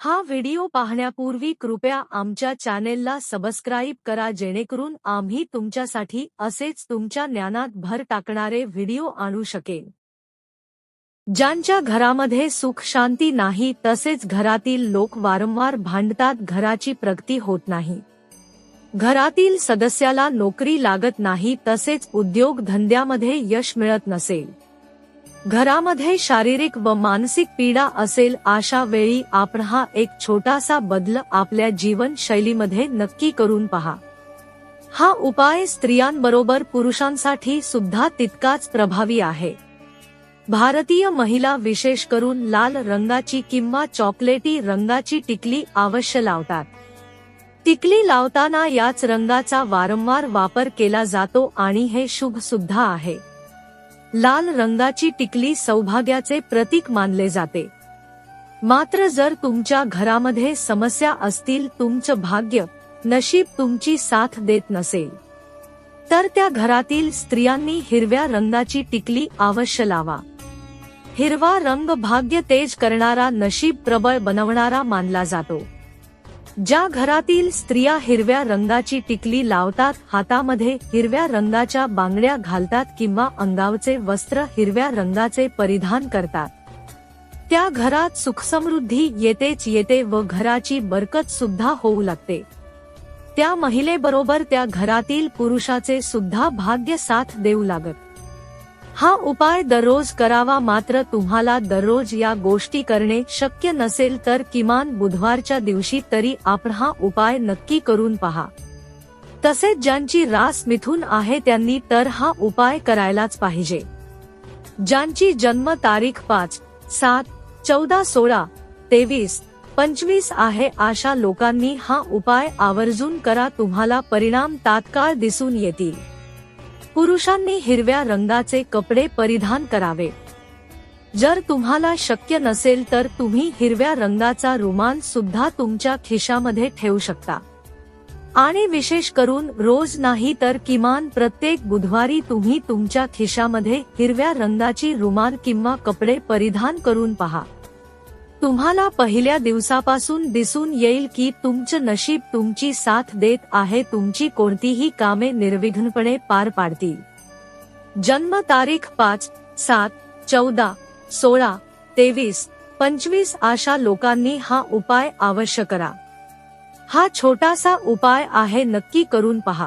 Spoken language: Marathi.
हा व्हिडिओ पाहण्यापूर्वी कृपया आमच्या चॅनेलला सबस्क्राईब करा जेणेकरून आम्ही तुमच्यासाठी असेच तुमच्या ज्ञानात भर टाकणारे व्हिडिओ आणू शकेन. ज्यांच्या घरामध्ये सुख शांती नाही तसेच घरातील लोक वारंवार भांडतात घराची प्रगती होत नाही. घरातील सदस्याला नोकरी लागत नाही तसेच उद्योग धंद्यामध्ये यश मिळत नसेल. घरामध्ये शारीरिक व मानसिक पीडा असेल अशा वेळी आपण हा एक छोटासा बदल आपल्या जीवनशैलीमध्ये नक्की करून पहा. हा उपाय स्त्रियांबरोबर पुरुषांसाठी सुद्धा तितकाच प्रभावी आहे. भारतीय महिला विशेष करून लाल रंगाची किंवा चॉकलेटी रंगाची टिकली अवश्य लावतात. टिकली लावताना याच रंगाचा वारंवार वापर केला जातो आणि हे शुभ सुद्धा आहे. लाल रंगाची टिकली सौभाग्याचे प्रतीक मानले जाते. मात्र जर तुमच्या घरामध्ये समस्या असतील तुमचं भाग्य नशीब तुमची साथ देत नसेल. तर त्या घरातील स्त्रियांनी हिरव्या रंगाची टिकली अवश्य लावा. हिरवा रंग भाग्य तेज करणारा नशीब प्रबळ बनवणारा मानला जातो. ज्या घरातील स्त्रिया हिरव्या रंगाची टिकली लावतात हातामध्ये हिरव्या रंगाच्या बांगड्या घालतात किंवा अंगावचे वस्त्र हिरव्या रंगाचे परिधान करतात. त्या घरात सुखसमृद्धी येतेच येते व घराची बरकत सुद्धा होऊ लागते. त्या महिलेबरोबर त्या घरातील पुरुषाचे सुद्धा भाग्य साथ देऊ लागत. हा उपाय दररोज करावा मात्र तुम्हाला दररोज या गोष्टी करणे शक्य नसेल तर किमान बुधवारच्या दिवशी तरी आपण हा उपाय नक्की करून पहा. तसेच ज्यांची रास मिथून आहे त्यांनी तर हा उपाय करायलाच पाहिजे. ज्यांची जन्म तारीख पाच सात चौदा सोळा तेवीस पंचवीस आहे अशा लोकांनी हा उपाय आवर्जून करा तुम्हाला परिणाम तात्काळ दिसून येतील. पुरुषांनी हिरव्या रंगाचे कपडे परिधान करावे. जर तुम्हाला शक्य नसेल तर तुम्ही हिरव्या रंगाचा रुमाल सुद्धा तुमच्या खिशामध्ये ठेवू शकता. आणि विशेष करून रोज नाही तर किमान प्रत्येक बुधवारी तुम्ही तुमच्या खिशामध्ये हिरव्या रंगाची रुमाल किंवा कपडे परिधान करून पहा. तुम्हाला पहिल्या दिवसापासून दिसून येईल की तुमचं नशीब तुमची साथ देत आहे तुमची कोणतीही कामे निर्विघ्नपणे पार पाडतील. जन्म तारीख पाच सात चौदा सोळा तेवीस पंचवीस अशा लोकांनी हा उपाय अवश्य करा. हा छोटासा उपाय आहे नक्की करून पहा.